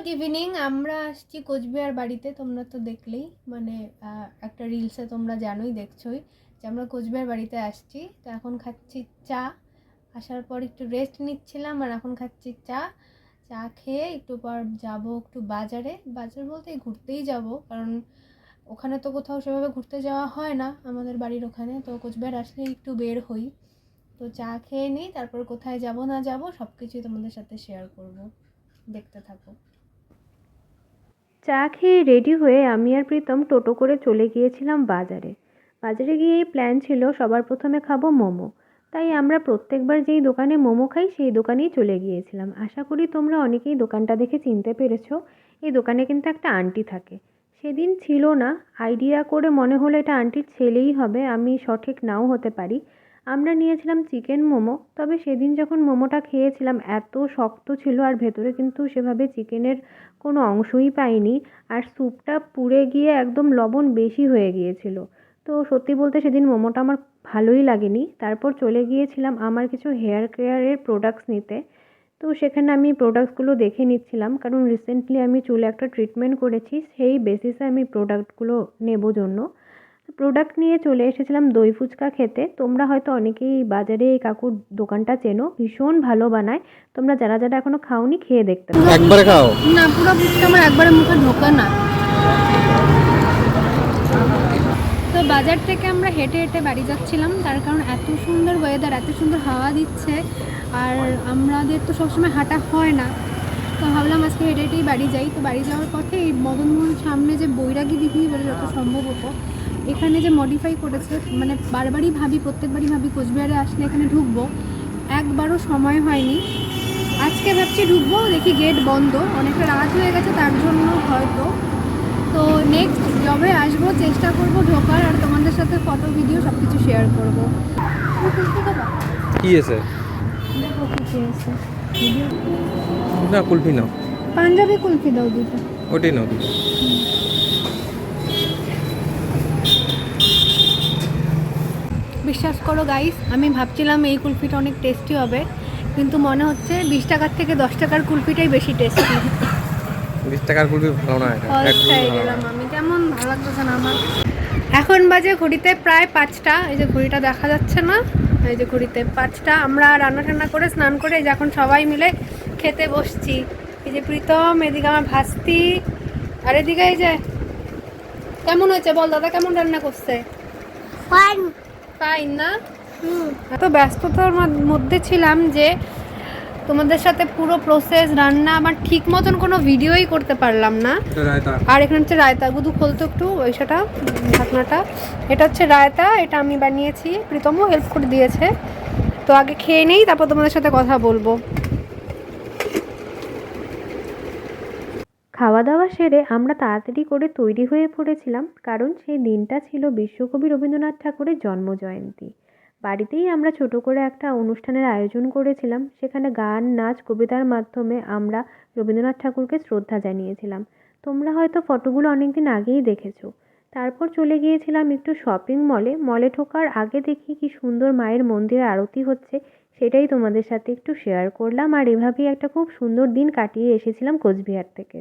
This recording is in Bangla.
গুড ইভিনিং আমরা আসছি কোচবিহার বাড়িতে, তোমরা তো দেখলেই। মানে একটা রিলসে তোমরা জানোই, দেখছোই যে আমরা কোচবিহার বাড়িতে আসছি। তো এখন খাচ্ছি চা। আসার পর একটু রেস্ট নিচ্ছিলাম আর এখন খাচ্ছি চা। চা খেয়ে একটু পর যাব একটু বাজারে। বাজার বলতে ঘুরতেই যাব, কারণ ওখানে তো কোথাও সেভাবে ঘুরতে যাওয়া হয় না আমাদের বাড়ির ওখানে। তো কোচবিহার আসলে একটু বের হই। তো চা খেয়ে নিই, তারপর কোথায় যাব না যাব সব কিছুই তোমাদের সাথে শেয়ার করব। দেখতে থাকো। চা খেয়ে রেডি হয়ে আমি আর প্রীতম টোটো করে চলে গিয়েছিলাম বাজারে। বাজারে গিয়ে প্ল্যান ছিল সবার প্রথমে খাব মোমো। তাই আমরা প্রত্যেকবার যেই দোকানে মোমো খাই, সেই দোকানেই চলে গিয়েছিলাম। আশা করি তোমরা অনেকেই দোকানটা দেখে চিনতে পেরেছ। এই দোকানে কিন্তু একটা আন্টি থাকে। সেদিন ছিল না। আইডিয়া করে মনে হলো এটা আন্টির ছেলেই হবে। আমি সঠিক নাও হতে পারি। আমরা নিয়েছিলাম চিকেন মোমো, তবে সেদিন যখন মোমোটা খেয়েছিলাম, এত শক্ত ছিল আর ভেতরে কিন্তু সেভাবে চিকেনের কোনো অংশই পাইনি আর স্যুপটা পুড়ে গিয়ে একদম লবণ বেশি হয়ে গিয়েছিল। তো সত্যি বলতে সেদিন মোমোটা আমার ভালোই লাগেনি। তারপর চলে গিয়েছিলাম আমার কিছু হেয়ার কেয়ারের প্রোডাক্টস নিতে। তো সেখানে আমি প্রোডাক্টসগুলো দেখে নিচ্ছিলাম, কারণ রিসেন্টলি আমি চুলে একটা ট্রিটমেন্ট করেছি, সেই বেসিসে আমি প্রোডাক্টগুলো নেব জন্য। প্রোডাক্ট নিয়ে চলে এসেছিলাম দই ফুচকা খেতে। তোমরা হয়তো অনেকেই বাজারে এই কাকুর দোকানটা চেনো ভীষণ ভালো বানায়। তোমরা যারা যারা এখনও খাওনি খেয়ে দেখতে পারো। একবারে খাও। না পুরো ফুচকা আমার একবারে মুখে ঢোকে না। তো বাজার থেকে আমরা হেঁটে হেঁটে বাড়ি যাচ্ছিলাম তার কারণ এত সুন্দর ওয়েদার এত সুন্দর হাওয়া দিচ্ছে আর আমাদের তো সবসময় হাঁটা হয় না। তো ভাবলাম আজকে হেঁটে হেঁটেই বাড়ি যাই। তো বাড়ি যাওয়ার পথে এই মদনমোহন সামনে যে বৈরাগী দিঘি বলে যত সম্ভবত এখানে যে মডিফাই করেছে মানে বারবারই ভাবি প্রত্যেকবারই ভাবি কোচবিহারে আসলে এখানে ঢুকবো। একবারও সময় হয়নি। আজকে ভাবছি ঢুকবো দেখি গেট বন্ধ। অনেকটা রাত হয়ে গেছে তার জন্য হয়তো। তো নেক্সট যবে আসব চেষ্টা করব ঢোকার আর তোমাদের সাথে ফটো ভিডিও সব কিছু শেয়ার করব। কি না কুলফি নাও। পাঞ্জাবি কুলফি দাও দুটো। ওটাই নাও। দুটো। বিশ্বাস করো গাইস আমি ভাবছিলাম এই কুলফিটা অনেক টেস্টি হবে কিন্তু মনে হচ্ছে বিশ টাকার থেকে দশ টাকার কুলফিটাই বেশি টেস্টি বিশ টাকার কুলফি ভালো না আমি কেমন ভালো লাগতেছে না আমার? এখন বাজে ঘড়িতে প্রায় পাঁচটা এই যে ঘড়িটা দেখা যাচ্ছে না এই যে ঘড়িতে পাঁচটা আমরা রান্না টান্না করে স্নান করে এই যে এখন সবাই মিলে খেতে বসছি। এই যে প্রীতম এদিকে আমার ভাস্তি আর এদিকে এই যে কেমন হয়েছে বল দাদা কেমন রান্না করছে? ফাইন না? এত ব্যস্ততার মধ্যে ছিলাম যে তোমাদের সাথে পুরো প্রসেস রান্না আমার ঠিক মতন কোনো ভিডিওই করতে পারলাম না। আর এখানে হচ্ছে রায়তা। গুদু খোলতো একটু ওইসাটা ঢাকনাটা। এটা হচ্ছে রায়তা এটা আমি বানিয়েছি। প্রীতমও হেল্প করে দিয়েছে। তো আগে খেয়ে নেই তারপর তোমাদের সাথে কথা বলব। খাওয়া দাওয়া সেরে আমরা তাড়াতাড়ি করে তৈরি হয়ে পড়েছিলাম, কারণ সেই দিনটা ছিল বিশ্বকবি রবীন্দ্রনাথ ঠাকুরের জন্মজয়ন্তী। বাড়িতেই আমরা ছোট করে একটা অনুষ্ঠানের আয়োজন করেছিলাম, সেখানে গান, নাচ, কবিতার মাধ্যমে আমরা রবীন্দ্রনাথ ঠাকুরকে শ্রদ্ধা জানিয়েছিলাম। তোমরা হয়তো ফটোগুলো অনেক দিন আগেই দেখেছ। তারপর চলে গিয়েছিলাম একটু শপিং মলে। মলে ঢোকার আগে দেখি কি সুন্দর মায়ের মন্দিরে আরতি হচ্ছে, সেটাই তোমাদের সাথে একটু শেয়ার করলাম। আর এভাবেই একটা খুব সুন্দর দিন কাটিয়ে এসেছিলাম কোচবিহার থেকে।